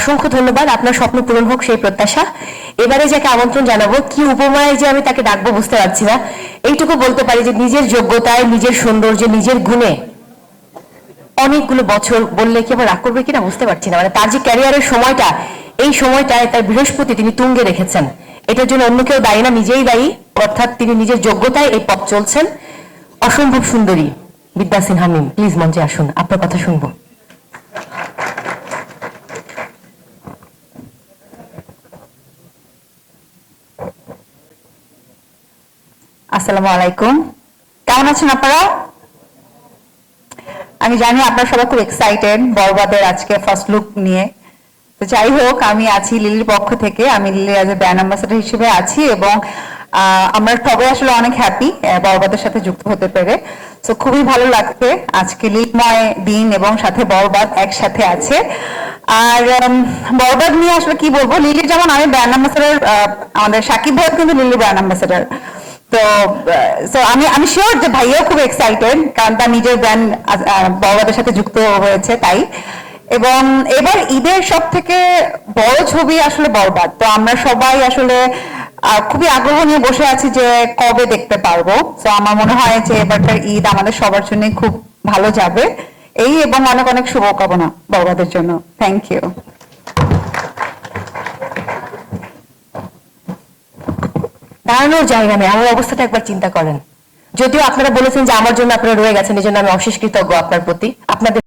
অসংখ্য ধন্যবাদ। আপনার স্বপ্ন পূরণ হোক, সেই প্রত্যাশা। এবারে যাকে আমন্ত্রণ জানাব, কি উপমায় যে আমি তাকে ডাকবো বুঝতে পারছি না। এইটুকু বলতে পারি যে নিজের যোগ্যতায়, নিজের সৌন্দর্যে, নিজের গুণে অনেকগুলো বছর বললে কি আবার রাগ করবে কিনা বুঝতে পারছি না। মানে তার যে ক্যারিয়ারের সময়টা, এই সময়টায় তার বৃহস্পতি তিনি তুঙ্গে রেখেছেন। এটার জন্য অন্য কেউ দায়ী না, নিজেই দায়ী। অর্থাৎ তিনি নিজের যোগ্যতায় এই পথ চলছেন। অসম্ভব সুন্দরী বিদ্যা সিনহা মিম প্লিজ মঞ্চে আসুন। আপনার কথা শুনব। আসসালামু আলাইকুম। কেমন আছেন আপনারা? আমি জানি আপনারা সবাই খুব এক্সাইটেড বরবাদের আজকে ফার্স্ট লুক নিয়ে। তো যাই হোক, আমি আছি লিলির পক্ষ থেকে। আমি লিলির আজ ব্র্যান্ড অ্যাম্বাসেডর হিসেবে আছি এবং আমরা সবাই আসলে অনেক হ্যাপি বরবাদের সাথে যুক্ত হতে পেরে। তো খুবই ভালো লাগছে আজকে লিলময় দিন এবং সাথে বরবাদ একসাথে আছে। আর বরবাদ নিয়ে আসলে কি বলব? লিলির যেমন আমি ব্র্যান্ড অ্যাম্বাসেডর আমাদের সাকিব ভাই কিন্তু লিলি ব্র্যান্ড অ্যাম্বাসেডর তো সো আমি আমি শিওর যে ভাইয়াও খুব এক্সাইটেড কারণ তার নিজের ব্র্যান্ড বড়দের সাথে যুক্ত হয়েছে তাই। এবং এবার ঈদের সব থেকে বড় ছবি আসলে বরবাদ। তো আমরা সবাই আসলে খুবই আগ্রহ নিয়ে বসে আছি যে কবে দেখতে পারব। তো আমার মনে হয় যে এবারকার ঈদ আমাদের সবার জন্য খুব ভালো যাবে। এই এবং অনেক অনেক শুভকামনা বরবাদের জন্য। থ্যাংক ইউ দাঁড়ানোর জায়গা নেই, আমার অবস্থাটা একবার চিন্তা করেন। যদিও আপনারা বলেছেন যে আমার জন্য আপনারা রয়ে গেছেন এই জন্য আমি অশেষ কৃতজ্ঞ আপনার প্রতি। আপনাদের